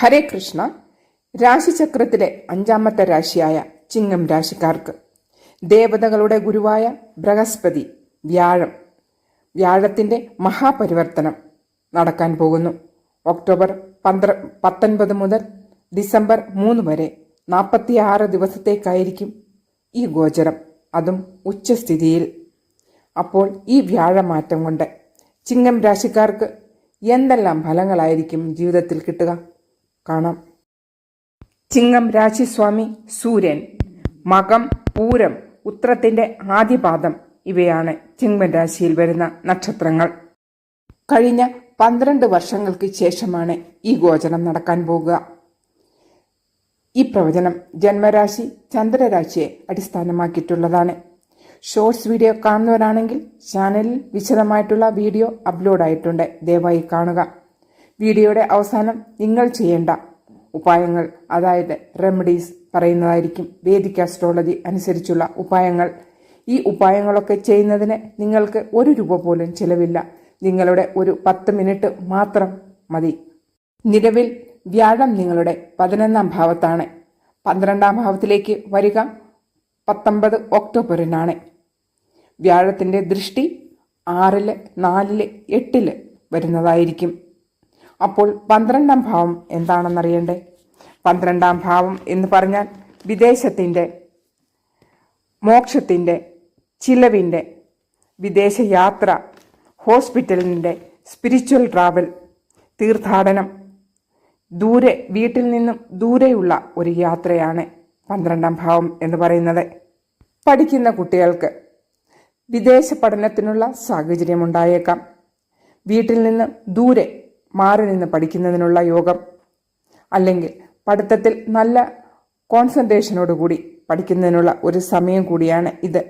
ഹരേ കൃഷ്ണ രാശിചക്രത്തിലെ അഞ്ചാമത്തെ രാശിയായ ചിങ്ങം രാശിക്കാർക്ക്. ദേവതകളുടെ ഗുരുവായ ബൃഹസ്പതി വ്യാഴം. വ്യാഴത്തിന്റെ മഹാപരിവർത്തനം നടക്കാൻ പോകുന്നു. ഒക്ടോബർ പന്ത്ര പത്തൊൻപത് മുതൽ ഡിസംബർ മൂന്ന് വരെ നാൽപ്പത്തിയാറ് ദിവസത്തേക്കായിരിക്കും ഈ ഗോചരം അതും ഉച്ചസ്ഥിതിയിൽ. അപ്പോൾ ഈ വ്യാഴമാറ്റം കൊണ്ട് ചിങ്ങം രാശിക്കാർക്ക് എന്തെല്ലാം ഫലങ്ങളായിരിക്കും ജീവിതത്തിൽ കിട്ടുക? കാണാം. ചിങ്ങം രാശിസ്വാമി സൂര്യൻ. മകം പൂരം ഉത്രത്തിന്റെ ആദ്യപാദം ഇവയാണ് ചിങ്ങം രാശിയിൽ വരുന്ന നക്ഷത്രങ്ങൾ. കഴിഞ്ഞ പന്ത്രണ്ട് വർഷങ്ങൾക്ക് ശേഷമാണ് ഈ ഗോചരം നടക്കാൻ പോകുക. ഈ പ്രവചനം ജന്മരാശി ചന്ദ്രരാശിയെ അടിസ്ഥാനമാക്കിയിട്ടുള്ളതാണ്. ഷോർട്സ് വീഡിയോ കാണുന്നവരാണെങ്കിൽ ചാനലിൽ വിശദമായിട്ടുള്ള വീഡിയോ അപ്ലോഡ് ആയിട്ടുണ്ട് ദയവായി കാണുക. വീഡിയോയുടെ അവസാനം നിങ്ങൾ ചെയ്യേണ്ട ഉപായങ്ങൾ അതായത് റെമഡീസ് പറയുന്നതായിരിക്കും. വേദിക് ആസ്ട്രോളജി അനുസരിച്ചുള്ള ഉപായങ്ങൾ. ഈ ഉപായങ്ങളൊക്കെ ചെയ്യുന്നതിന് നിങ്ങൾക്ക് ഒരു രൂപ പോലും ചിലവില്ല. നിങ്ങളുടെ ഒരു പത്ത് മിനിറ്റ് മാത്രം മതി. നിലവിൽ വ്യാഴം നിങ്ങളുടെ പതിനൊന്നാം ഭാവത്താണ്. പന്ത്രണ്ടാം ഭാവത്തിലേക്ക് വരിക. പത്തൊമ്പത് ഒക്ടോബറിനാണ്. വ്യാഴത്തിന്റെ ദൃഷ്ടി ആറിൽ നാലിൽ എട്ടിൽ വരുന്നതായിരിക്കും. അപ്പോൾ പന്ത്രണ്ടാം ഭാവം എന്താണെന്നറിയണ്ടേ? പന്ത്രണ്ടാം ഭാവം എന്ന് പറഞ്ഞാൽ വിദേശത്തിന്റെ മോക്ഷത്തിന്റെ ചിലവിന്റെ വിദേശയാത്ര ഹോസ്പിറ്റലിന്റെ സ്പിരിച്വൽ ട്രാവൽ തീർത്ഥാടനം ദൂരെ വീട്ടിൽ നിന്നും ദൂരെയുള്ള ഒരു യാത്രയാണ് പന്ത്രണ്ടാം ഭാവം എന്ന് പറയുന്നത്. പഠിക്കുന്ന കുട്ടികൾക്ക് വിദേശ പഠനത്തിനുള്ള സാഹചര്യമുണ്ടായേക്കാം. വീട്ടിൽ നിന്ന് ദൂരെ മാറി നിന്ന് പഠിക്കുന്നതിനുള്ള യോഗം അല്ലെങ്കിൽ പഠിത്തത്തിൽ നല്ല കോൺസെൻട്രേഷനോടുകൂടി പഠിക്കുന്നതിനുള്ള ഒരു സമയം കൂടിയാണ് ഇത്.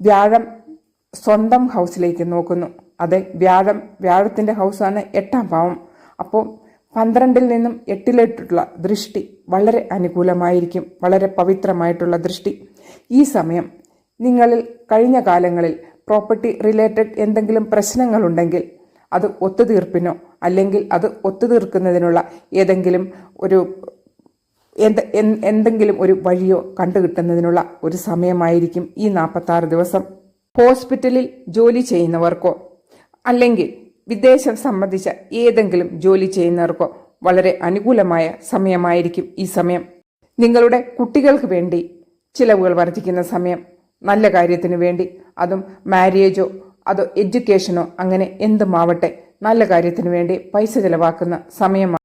വ്യാഴം സ്വന്തം ഹൗസിലേക്ക് നോക്കുന്നു. അതെ വ്യാഴം വ്യാഴത്തിന്റെ ഹൗസാണ് എട്ടാം ഭാവം. അപ്പോൾ പന്ത്രണ്ടിൽ നിന്നും എട്ടിലേട്ടുള്ള ദൃഷ്ടി വളരെ അനുകൂലമായിരിക്കും വളരെ പവിത്രമായിട്ടുള്ള ദൃഷ്ടി. ഈ സമയം നിങ്ങളിൽ കഴിഞ്ഞ കാലങ്ങളിൽ പ്രോപ്പർട്ടി റിലേറ്റഡ് എന്തെങ്കിലും പ്രശ്നങ്ങളുണ്ടെങ്കിൽ അത് ഒത്തുതീർപ്പിനോ അല്ലെങ്കിൽ അത് ഒത്തുതീർക്കുന്നതിനുള്ള ഏതെങ്കിലും ഒരു എന്ത് എന്തെങ്കിലും ഒരു വഴിയോ കണ്ടുകിട്ടുന്നതിനുള്ള ഒരു സമയമായിരിക്കും ഈ നാൽപ്പത്താറ് ദിവസം. ഹോസ്പിറ്റലിൽ ജോലി ചെയ്യുന്നവർക്കോ അല്ലെങ്കിൽ വിദേശം സംബന്ധിച്ച ഏതെങ്കിലും ജോലി ചെയ്യുന്നവർക്കോ വളരെ അനുകൂലമായ സമയമായിരിക്കും ഈ സമയം. നിങ്ങളുടെ കുട്ടികൾക്ക് വേണ്ടി ചിലവുകൾ വർദ്ധിക്കുന്ന സമയം. നല്ല കാര്യത്തിന് വേണ്ടി. അതും മാരേജോ അതോ എഡ്യൂക്കേഷനോ അങ്ങനെ എന്തുമാവട്ടെ നല്ല കാര്യത്തിനു വേണ്ടി പൈസ ചിലവാക്കുന്ന സമയമാണ്